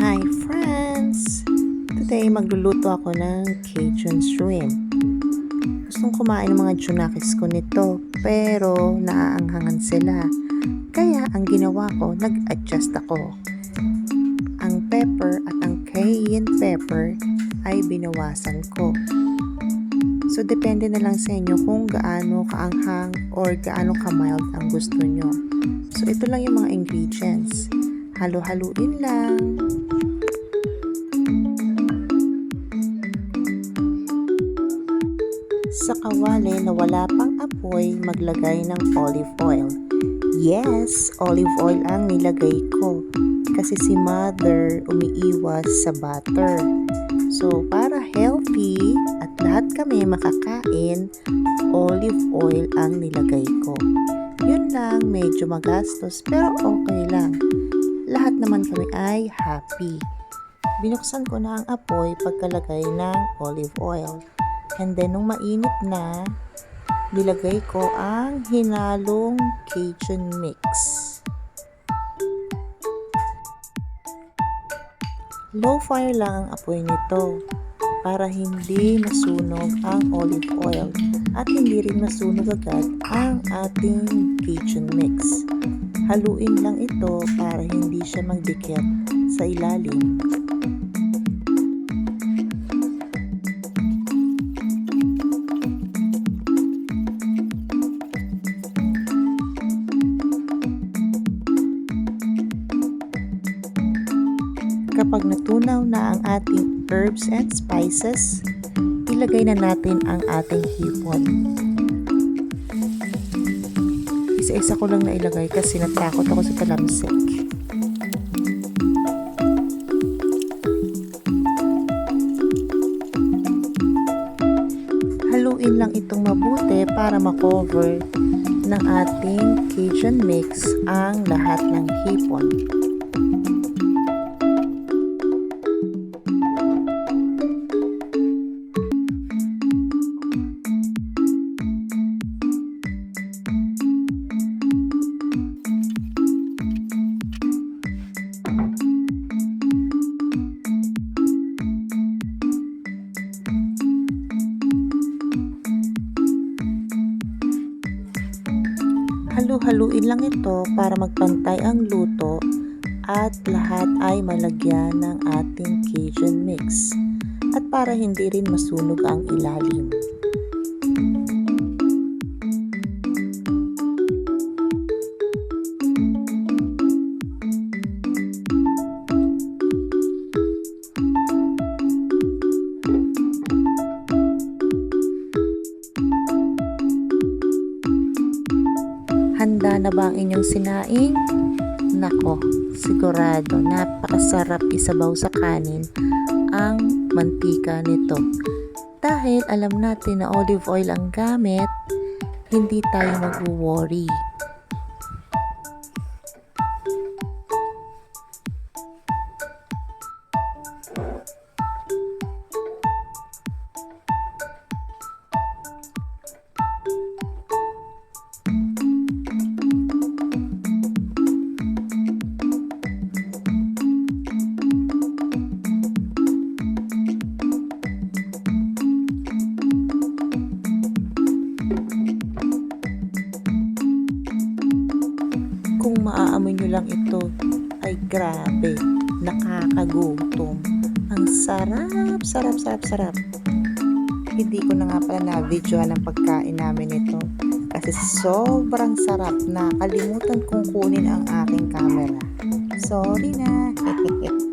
Hi friends! Today magluluto ako ng Cajun shrimp. Gustong kumain ng mga junakis ko nito pero naaanghangan sila. Kaya ang ginawa ko, nag-adjust ako. Ang pepper at ang cayenne pepper ay binawasan ko. So, depende na lang sa inyo kung gaano kaanghang or gaano ka mild ang gusto nyo. So, ito lang yung mga ingredients. Halo-haluin lang. Sa kawali na wala pang apoy, maglagay ng olive oil. Yes, olive oil ang nilagay ko. Kasi si mother umiiwas sa butter. So, para healthy at lahat kami makakain, olive oil ang nilagay ko. Yun lang, medyo magastos pero okay lang. Ay happy. Binuksan ko na ang apoy pagkalagay ng olive oil. And then, nung mainit na, nilagay ko ang hinalong Cajun mix. Low fire lang ang apoy nito para hindi masunog ang olive oil at hindi rin masunog agad ang ating Cajun mix. Haluin lang ito para hindi siya magdikit sa ilalim. Kapag natunaw na ang ating herbs and spices, ilagay na natin ang ating hipon. Isa-isa ko lang na ilagay kasi natakot ako sa talamsik. Haluin lang itong mabuti para makover ng ating Cajun mix ang lahat ng hipon. Halu-haluin lang ito para magpantay ang luto at lahat ay malagyan ng ating Cajun mix at para hindi rin masunog ang ilalim. Handa na ba ang inyong sinaing? Nako, sigurado napakasarap isabaw sa kanin ang mantika nito. Dahil alam natin na olive oil ang gamit, hindi tayo mag-worry. Ay grabe, nakakagutom. Ang sarap, sarap, sarap, sarap. Hindi ko na nga pala na-video ang pagkain namin ito. Kasi sobrang sarap na kalimutan kong kunin ang aking camera. Sorry na.